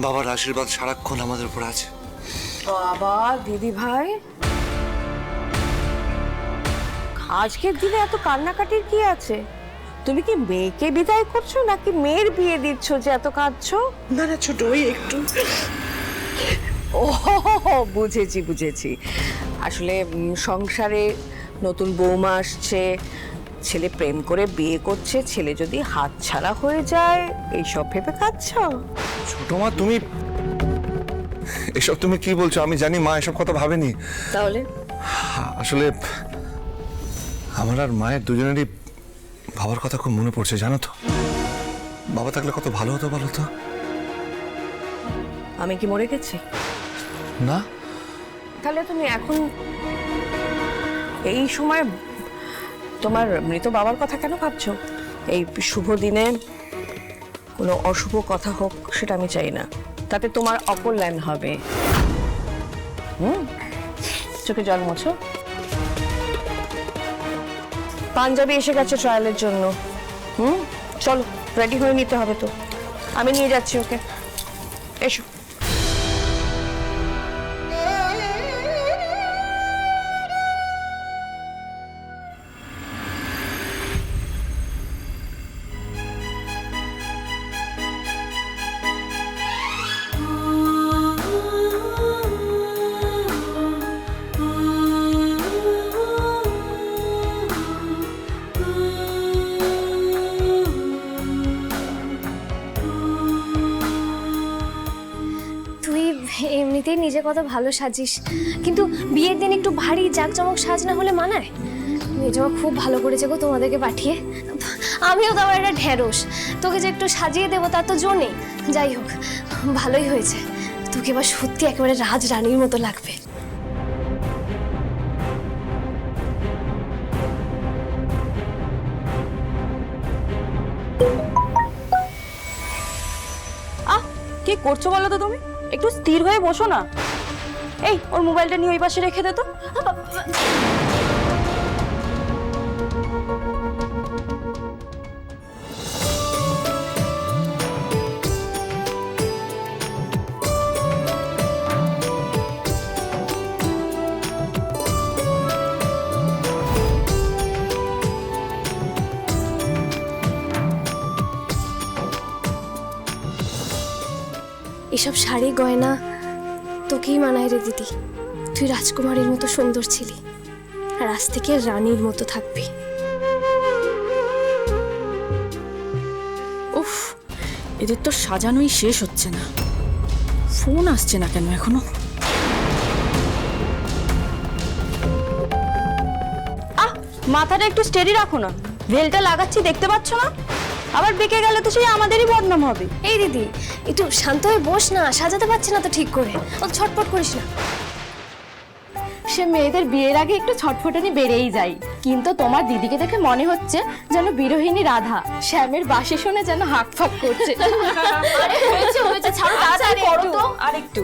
বাবার আশীর্বাদ সারাক্ষণ আমাদের উপর আছে। বাবা দিদি ভাই। আজকের দিনে এত কান্নাকাটির কি আছে? তুমি কি মেয়েকে বিদায় করছ নাকি মেয়ের বিয়ে দিচ্ছ যে এত কাঁদছো? না না ছোট ওই একটু। ও বুঝেছি বুঝেছি। আসলে উম, সংসারে নতুন বৌমা আসছে ছেলে প্রেম করে বিয়ে করছে ছেলে যদি হাত ছাড়া হয়ে যায় এইসব ভেবে কাঁদছ? ছোট মা তুমি এসব তুমি কি বলছো? আমি জানি মা এসব কথা ভাবেনি। তাহলে? আসলে আমার আর মায়ের দুজনেরই বাবার কথা খুব মনে পড়ছে জানো তো? বাবা থাকলে কত ভালো হতো ভালো হতো আমি কি মরে গেছি? না। তাহলে তুমি এখন এই সময় তোমার মৃত বাবার কথা কেন ভাবছ? এই শুভ দিনে কোনো অশুভ কথা হোক, সেটা আমি চাই না। তাতে তোমার অকল্যাণ হবে। হুম? চোখে জল মোছো। পাঞ্জাবি এসে গেছে ট্রায়ালের জন্য। হুম? চলো, রেডি হয়ে নিতে হবে তো। আমি নিয়ে যাচ্ছি ওকে। এসো। এমনিতেই নিজে কত ভালো সাজিস। কিন্তু বিয়ের দিন একটু ভারী জাঁকজমক সাজ না হলে মানায়? মেয়েটা খুব ভালো করেছে গো তোমাদেরকে পাঠিয়ে। আমিও তো একটা ঢেঁড়স। তোকে যে একটু সাজিয়ে দেবো তার তো জো নেই। যাই হোক, ভালোই হয়েছে। তোকে এবার সত্যি একেবারে রাজ রানীর মতো লাগবে। আহ, কি করছ বলো তো তুমি? একটু স্থির হয়ে বসো না। এই ওর মোবাইলটা নিয়ে ওই পাশে রেখে দে তো। এসব শাড়ি গয়না তোকেই মানায় রে দিদি। তুই রাজকুমারীর মতো সুন্দর ছিলি আর আজ থেকে রানীর মতো থাকবি। উফ এদের তো সাজানোই শেষ হচ্ছে না। ফোন আসছে না কেন এখনও? আহ মাথাটা একটু স্টেডি রাখো না। ভেলটা লাগাচ্ছি দেখতে পাচ্ছ না? আবার বেঁকে গেলে তো সেই আমাদেরই বদনাম হবে। এই দিদি একটু শান্ত হয়ে বস না সাজাতে পারছি না তো ঠিক করে। ও ছটপট করিস না। সে মেয়েদের বিয়ের আগে একটু ছটফটানি বেড়েই যায় কিন্তু তোমার দিদিকে দেখে মনে হচ্ছে যেন বিরোহিনী রাধা। শ্যামের বাসি শুনে যেন হাঁক ফাঁক করছে। আরেকটু।